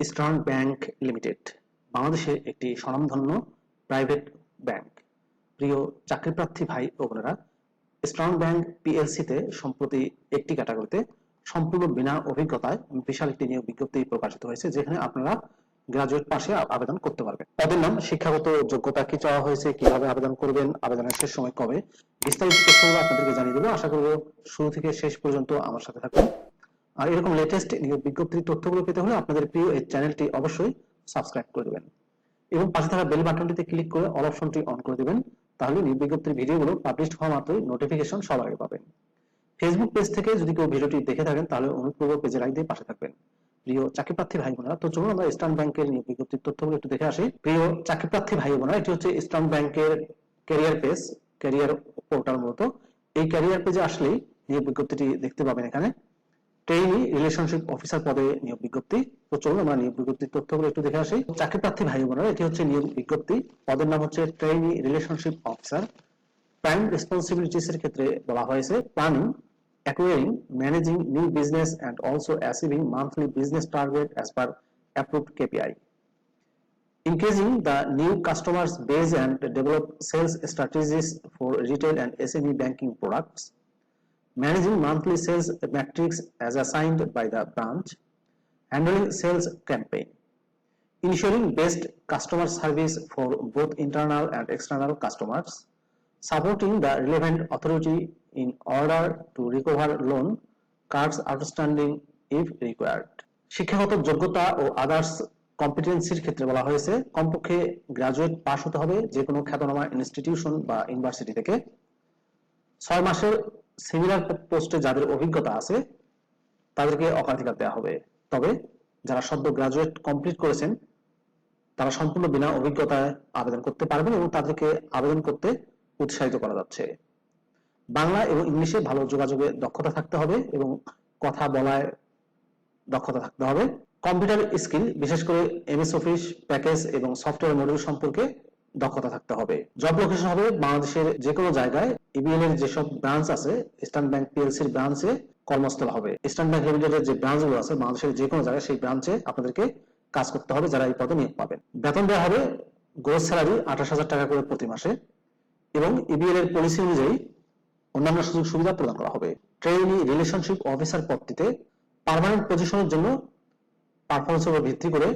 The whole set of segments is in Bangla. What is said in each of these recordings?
ইস্টার্ন ব্যাংক লিমিটেড, বাংলাদেশের একটি স্বনামধন্য প্রাইভেট ব্যাংক। প্রিয় চাকরিপ্রার্থী ভাই ও বোনেরা, ইস্টার্ন ব্যাংক পিএলসিতে সম্প্রতি একটি ক্যাটাগরিতে সম্পূর্ণ বিনা অভিজ্ঞতায় বিশাল একটি নিয়োগ বিজ্ঞপ্তি প্রকাশিত হয়েছে, যেখানে আপনারা গ্রাজুয়েট পাশে আবেদন করতে পারবেন। তাদের নাম, শিক্ষাগত যোগ্যতা কি চাওয়া হয়েছে, কীভাবে আবেদন করবেন, আবেদনের শেষ সময় কবে, বিস্তারিত তথ্যগুলো আপনাদেরকে জানিয়ে দেবো। আশা করব শুরু থেকে শেষ পর্যন্ত আমার সাথে থাকবেন আর এরকম লেটেস্ট বিজ্ঞপ্তির তথ্যগুলো পেতে হলে আপনাদের প্রিয় এই চ্যানেলটি অবশ্যই সাবস্ক্রাইব করে দেবেন। এবং পাশে থাকা বেল বাটনটিতে ক্লিক করে অল অপশনটি অন করে দেবেন, তাহলে বিজ্ঞপ্তির ভিডিওগুলো পাবলিশ হওয়া মাত্রই নোটিফিকেশন সবার আগে পাবেন। ফেসবুক পেজ থেকে যদি কেউ ভিডিওটি দেখে থাকেন, তাহলে অনুরোধ করব পেজে লাইক দিয়ে পাশে থাকবেন। প্রিয় চাকরিপ্রার্থী ভাই বোনেরা তো চলুন আমরা ইস্টার্ন ব্যাংকের নিয়োগ বিজ্ঞপ্তির তথ্যগুলো একটু দেখে আসি। প্রিয় চাকরিপ্রার্থী ভাই বোনেরা এটি হচ্ছে ইস্টার্ন ব্যাংকের ক্যারিয়ার পেজ ক্যারিয়ার পোর্টাল মূলত। এই ক্যারিয়ার পেজে আসলেই নিয়োগ বিজ্ঞপ্তিটি দেখতে পাবেন এখানে। ট্রেইনি রিলেশনশিপ অফিসার পদে নিয়োগ বিজ্ঞপ্তি। তো চলুন আমরা নিয়োগ বিজ্ঞপ্তির তথ্যগুলো একটু দেখে আসি। চাকরি প্রার্থী ভাই বোনেরা, এটি হচ্ছে নিয়োগ বিজ্ঞপ্তি। পদের নাম হচ্ছে trainee relationship officer prime responsibilities এর ক্ষেত্রে বলা হয়েছে planning acquiring managing new business and also achieving monthly business target as per approved KPI increasing the new customers base and develop sales strategies for retail and SME banking products Managing monthly sales metrics as assigned by the branch. Handling sales campaign. Ensuring best customer service for both internal and external customers supporting the relevant authority in order to recover loan cards outstanding if required শিক্ষাগত যোগ্যতা ও আদার্স কম্পিটেন্সির ক্ষেত্রে বলা হয়েছে কমপক্ষে গ্রাজুয়েট পাশ হতে হবে যে কোনো খ্যাতনামা ইনস্টিটিউশন বা ইউনিভার্সিটি থেকে ছয় মাসের সিমিলার পোস্টে যাদের অভিজ্ঞতা আছে, তাদেরকে অগ্রাধিকার দেওয়া হবে। তবে যারা সদ্য গ্রাজুয়েট কমপ্লিট করেছেন, তারা সম্পূর্ণ বিনা অভিজ্ঞতায় আবেদন করতে পারবেন এবং তাদেরকে আবেদন করতে উৎসাহিত করা যাচ্ছে। বাংলা এবং ইংলিশে ভালো যোগাযোগে দক্ষতা থাকতে হবে এবং কথা বলায় দক্ষতা থাকতে হবে। কম্পিউটার স্কিল, বিশেষ করে এমএস অফিস প্যাকেজ এবং সফটওয়্যার মডিউল সম্পর্কে দক্ষতা থাকতে হবে। জব লোকেশন হবে বাংলাদেশের যে কোনো জায়গায় ইবিএল এর যেসব ব্রাঞ্চ আছে ইস্টার্ন ব্যাংক পিএলসি এর ব্রাঞ্চে কর্মস্থল হবে। ইস্টার্ন ব্যাংক লিমিটেডের যে ব্রাঞ্চগুলো আছে, বাংলাদেশের যে কোনো জায়গায় সেই ব্রাঞ্চে আপনাদেরকে কাজ করতে হবে, যারা এই পদে নিয়োগ পাবেন। বেতন দেওয়া হবে গ্রোস স্যালারি আঠাশ হাজার টাকা করে প্রতি মাসে এবং ইবিএল এর পলিসি অনুযায়ী অন্যান্য সুযোগ সুবিধা প্রদান করা হবে। ট্রেনি রিলেশনশিপ অফিসার পদটিতে পারমানেন্ট পজিশনের জন্য পারফরমেন্সের উপর ভিত্তি করে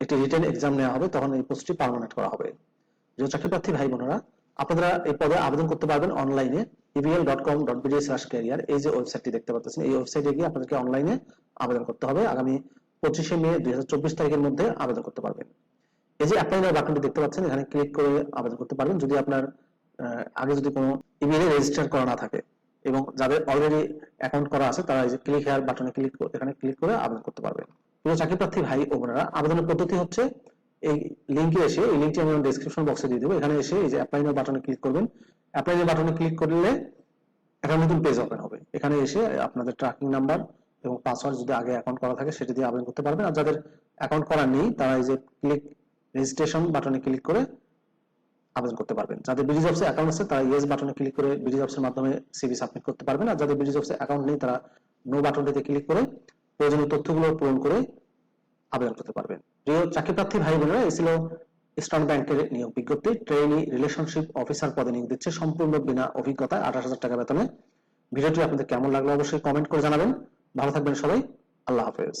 একটি রিটেন এক্সাম নেওয়া হবে, তখন এই পোস্টটি পার্মানেন্ট করা হবে। যে চাকরি প্রার্থী ভাই বোনেরা, আপনারা এই পদে আবেদন করতে পারবেন অনলাইনে EBL dot com dot BD slash career এই যে ওয়েবসাইটটি দেখতে পাচ্ছেন, এই ওয়েবসাইটে গিয়ে আপনাদেরকে অনলাইনে আবেদন করতে হবে। আগামী পঁচিশে মে দুই তারিখের মধ্যে আবেদন করতে পারবেন। এই যে অ্যাপ্লাই নাও বাটনটি দেখতে পাচ্ছেন, এখানে ক্লিক করে আবেদন করতে পারবেন। যদি আপনার আগে যদি কোনো ইমেইলে রেজিস্টার করা না থাকে এবং যাদের অলরেডি অ্যাকাউন্ট করা আছে, তারা এই যে ক্লিক হেয়ার বাটনে ক্লিক এখানে ক্লিক করে আবেদন করতে পারবেন। প্রিয় চাকরি প্রার্থী ভাই ও বোনেরা, আবেদনের পদ্ধতি হচ্ছে এই লিঙ্কে এসে, এই লিঙ্কটি আমি ডেসক্রিপশন বক্সে দিয়ে দেবো। এখানে এসে এই যে অ্যাপ্লাই নাও বাটনে ক্লিক করবেন। অ্যাপ্লাই নাও বাটনে ক্লিক করলে একটা নতুন পেজ ওপেন হবে। এখানে এসে আপনাদের ট্র্যাকিং নাম্বার এবং পাসওয়ার্ড যদি আগে অ্যাকাউন্ট করা থাকে, সেটা দিয়ে আবেদন করতে পারবেন। আর যাদের অ্যাকাউন্ট করা নেই, তারা এই যে ক্লিক রেজিস্ট্রেশন বাটনে ক্লিক করে আবেদন করতে পারবেন। যাদের বিডি জবসে অ্যাকাউন্ট আছে, তারা ইয়েস বাটনে ক্লিক করে বিডি জবসের মাধ্যমে সিভি সাবমিট করতে পারবেন। আর যাদের বিডি জবসে অ্যাকাউন্ট নেই, তারা নো বাটনটিতে ক্লিক করে প্রয়োজনীয় তথ্যগুলো পূরণ করে আবেদন করতে পারবেন। প্রিয় চাকরি প্রার্থী ভাই বোনেরা এই ছিল ইস্টার্ন ব্যাংকের নিয়োগ বিজ্ঞপ্তি। ট্রেনি রিলেশনশিপ অফিসার পদে নিয়োগ দিচ্ছে সম্পূর্ণ বিনা অভিজ্ঞতায় আঠাশ হাজার টাকা বেতনে। ভিডিওটি আপনাদের কেমন লাগল অবশ্যই কমেন্ট করে জানাবেন। ভালো থাকবেন সবাই। আল্লাহ হাফেজ।